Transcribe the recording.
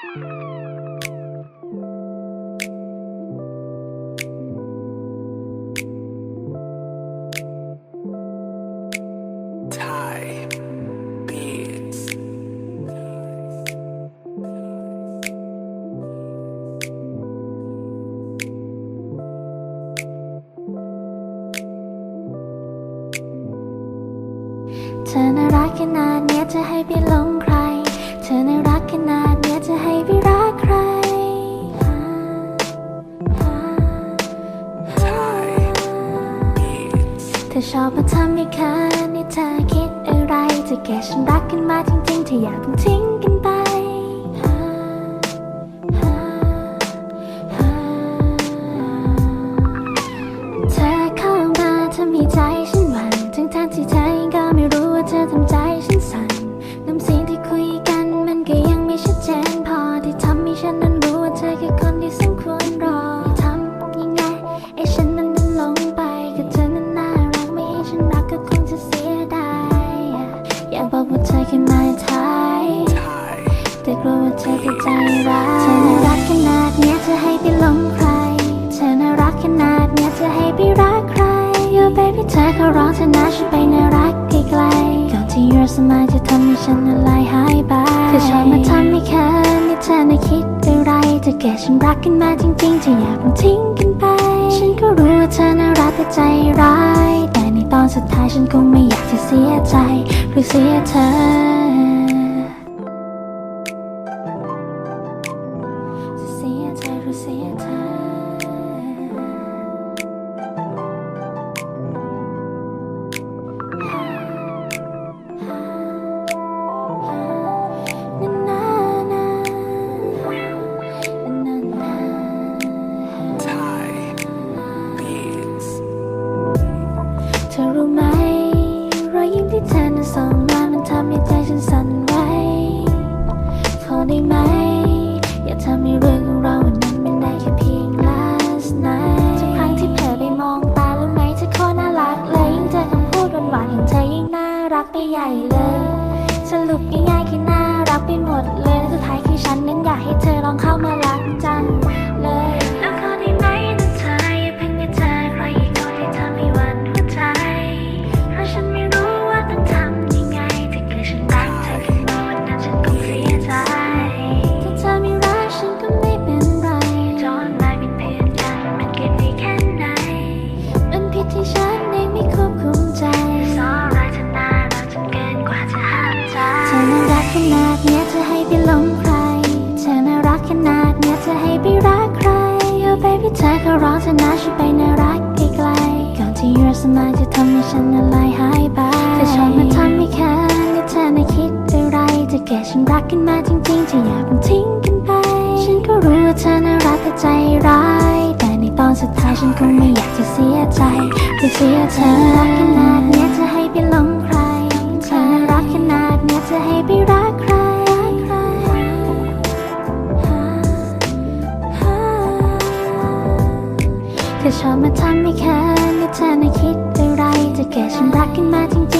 เธอน่ารักขนาดเนี้ยจะให้ไปหลงใคร เธอน่ารักขนาด จะให้ไปรักใคร Thai beats. เธอชอบมาทำให้เขินนี่เธอคิดอะไรจะแก่ฉันรักกันมาจริงๆเธออย่าเพิ่งทิ้งกันไป baby เธอเขาร้องเธอนะฉันไปน่ารักไกลๆก่อนที่ your smile จะทำให้ฉันละลายหายไปเธอชอบมาทำให้เขินนี่เธอน่ะคิดอะไรจะแก่ฉันรักกันมาจริงๆจะอยากเพิ่งทิ้งกันไป ฉันก็รู้ว่าเธอน่ารักแต่ใจร้าย แต่ในตอนสุดท้ายฉันคงไม่อยากจะเสียใจหรือเสียเธอจะเสียใจหรือเสียเธอ ที่เธอนั้นส่งมามันทำให้ใจฉันสั่นไหวขอได้ไหม อย่าทำให้เรื่องของเราวันนั้นเป็นได้แค่เพียง last night ทุกครั้งที่เผลอไปมองตารู้ไหมเธอโคตรน่ารักเลยยิ่งเจอคำพูดหวานๆของเธอยิ่งน่ารักไปใหญ่เลยสรุปง่ายๆคือน่ารักไปหมดเลยและสุดท้ายคือฉันนั้นอยากให้เธอลองเข้ามารักจังเลย จะให้ไปหลงใคร เธอน่ารักขนาดเนี้ยจะให้ไปรักใคร Yo baby เธอเขาร้องเธอนะฉันไปน่ารักไกลๆก่อนที่ your smile จะทำให้ฉันละลายหายไปเธอชอบมาทำให้เขินนี่เธอน่คิดอะไรจะแก่ฉันรักกันมาจริงๆจะอยากทิ้งกันไป ฉันก็รู้ว่าเธอน่ารักแต่ใจร้าย แต่ในตอนสุดท้ายฉันคงไม่อยากจะเสียใจหรือเสียเธอ ธอชอบมาทำให้แค้นนี่เธอน่ะคิดอะไรจะแก่ฉันรักกันมาจริง